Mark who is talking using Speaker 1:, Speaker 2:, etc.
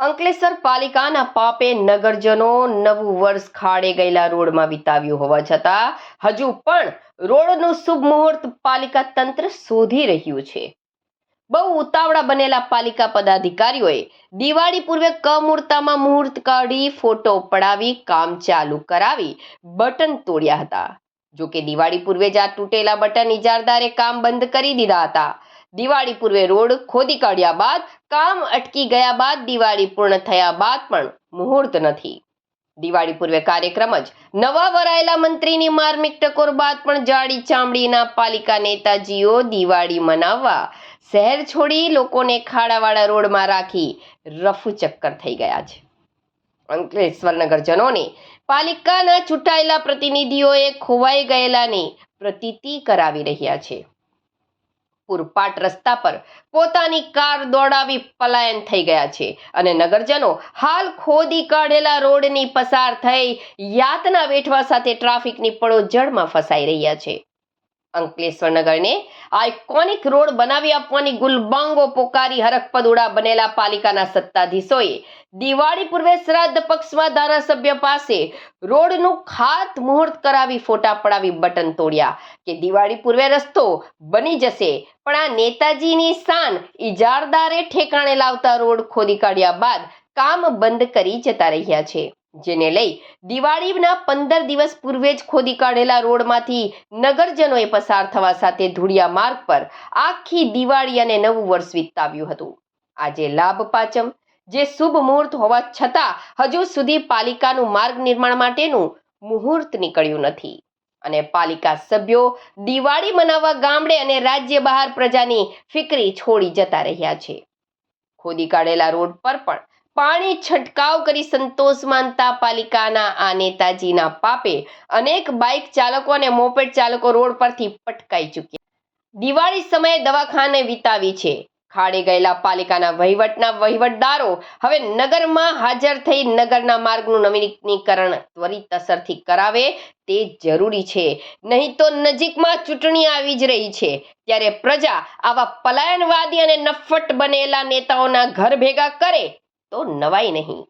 Speaker 1: અંકલેશ્વર પાલિકાના પાપે નગરજનો નવું વર્ષ ખાડે ગયેલા રોડમાં વિતાવ્યું હોવા છતાં, હજુ પણ રોડનું શુભ મુહૂર્ત પાલિકા તંત્ર શોધી રહ્યું છે. બહુ ઉતાવળા બનેલા પાલિકા પદાધિકારીઓએ દિવાળી પૂર્વે કમૂર્તામાં મુહૂર્ત કાઢી ફોટો પડાવી કામ ચાલુ કરાવી બટન તોડ્યા હતા. જો કે દિવાળી પૂર્વે જ આ તૂટેલા બટન ઇજારદારે કામ બંધ કરી દીધા હતા. દિવાળી પૂર્વે રોડ ખોદી કાઢ્યા બાદ, કામ અટકી ગયા બાદ દિવાળી પૂર્ણ થયા બાદ પણ મુહૂર્ત નથી. દિવાળી પૂર્વે કાર્યક્રમ જ નવા વરાયેલા મંત્રીની માર્મિક ટકોર બાદ પણ જાડી ચામડીના પાલિકા નેતાજીઓ દિવાળી મનાવવા શહેર છોડી લોકોને ખાડાવાળા રોડમાં રાખી રફુ ચક્કર થઈ ગયા છે. અંકલેશ્વર નગરજનોને પાલિકાના ચૂંટાયેલા પ્રતિનિધિઓએ ખોવાઈ ગયેલાની પ્રતીતિ કરાવી રહ્યા છે. પૂરપાટ રસ્તા પર પોતાની કાર દોડાવી પલાયન થઈ ગયા છે અને નગરજનો હાલ ખોદી કાઢેલા રોડની પસાર થઈ યાતના વેઠવા સાથે ટ્રાફિકની પળોજળમાં ફસાઈ રહ્યા છે. અંકલેશ્વર નગરને આઇકોનિક રોડ બનાવી આપવાની ગુલબાંગો પોકારી હરખપદુડા બનેલા પાલિકાના સત્તાધીશોએ દિવાળી પૂર્વે શ્રાદ્ધ પક્ષમાં ધારાસભ્ય પાસે રોડનું ખાત મુહૂર્ત કરાવી ફોટા પડાવી બટન તોડ્યા કે દિવાળી પૂર્વે રસ્તો બની જશે. પણ આ નેતાજીની શાન ઇજારદારે ઠેકાણે લાવતા રોડ ખોદી કાઢ્યા બાદ કામ બંધ કરી જતા રહ્યા છે. જેને લઈ દિવાળીના પંદર દિવસ પૂર્વે જ ખોદી કાઢેલા રોડમાંથી નગરજનોએ પસાર થવા સાથે ધૂળિયા માર્ગ પર આખી દિવાળી અને નવું વર્ષ વિતાવ્યું હતું. આજે લાભ પાંચમ, જે શુભ મુહૂર્ત હોવા છતાં હજુ સુધી પાલિકાનું માર્ગ નિર્માણ માટેનું મુહૂર્ત નીકળ્યું નથી. અને પાલિકા સભ્યો દિવાળી મનાવવા ગામડે અને રાજ્ય બહાર પ્રજાની ફિકરી છોડી જતા રહ્યા છે. ખોદી કાઢેલા રોડ પર પણ પાણી છંટકાવ કરી સંતોષ માનતા પાલિકાના આ નેતાજીના પાપે અનેક બાઇક ચાલકો અને મોપેડ ચાલકો રોડ પરથી પટકાઈ ચૂક્યા. દિવાળી સમયે દવાખાને વિતાવી છે. ખાડે ગયેલા પાલિકાના વહીવટના વહીવટદારો હવે નગરમાં હાજર થઈ નગરના માર્ગનું નવીનીકરણ ત્વરિત અસરથી કરાવે તે જરૂરી છે. નહીં તો નજીકમાં ચૂંટણી આવી જ રહી છે. ત્યારે પ્રજા આવા પલાયનવાદી અને નફ્ફટ બનેલા નેતાઓના ઘર ભેગા કરે તો નવાઈ નહીં